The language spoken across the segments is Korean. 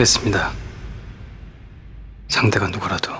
하겠습니다. 상대가 누구라도.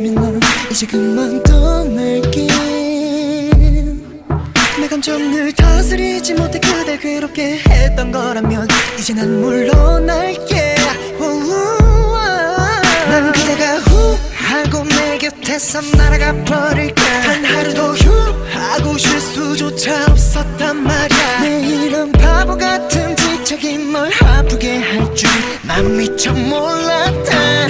느낀다면 넌 이제 그만 떠날게. 내 감정을 다스리지 못해 그댈 괴롭게 했던 거라면 이제 난 물러날게. 우우아. 난 그대가 후 하고 내 곁에서 날아가 버릴까 단 하루도 휴 하고 쉴 수조차 없었단 말이야. 내 이런 바보 같은 집착이 널 아프게 할 줄 난 미처 몰랐다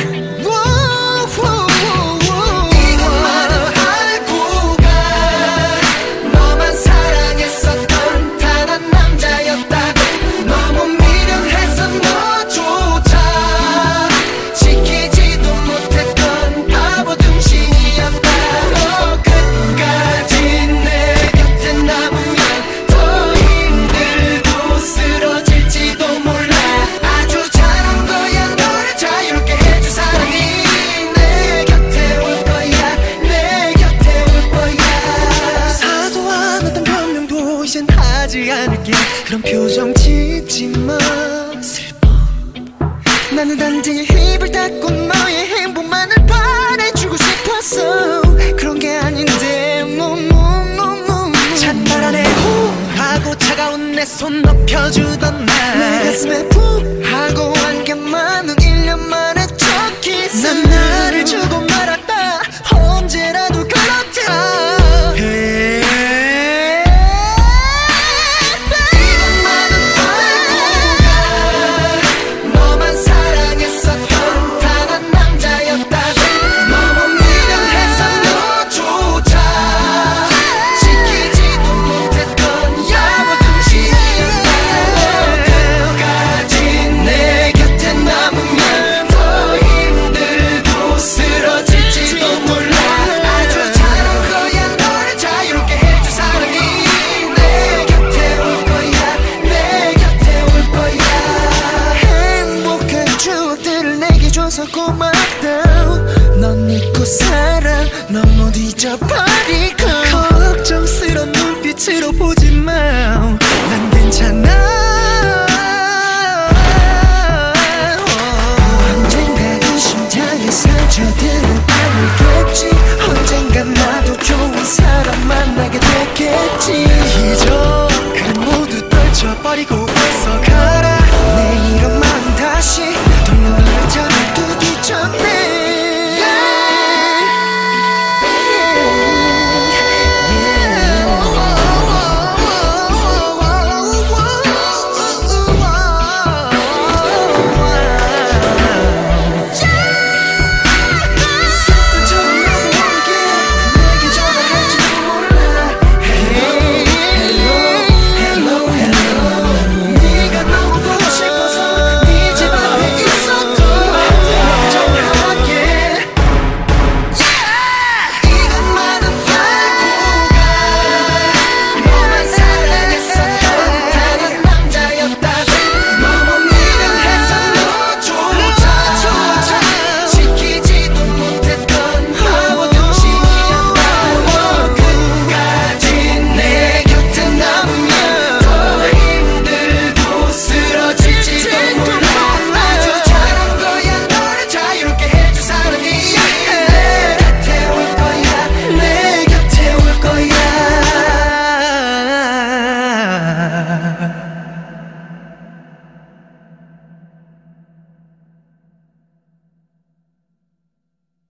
나는 단지 입을 닫고 너의 행복만을 바래주고 싶었어. 그런 게 아닌데 노노노노 찬바람에 후 하고 차가운 내 손 높여주던 날내 가슴에 푹 하고 안겨만 은 1년 만에 첫 키스 난 나를 주고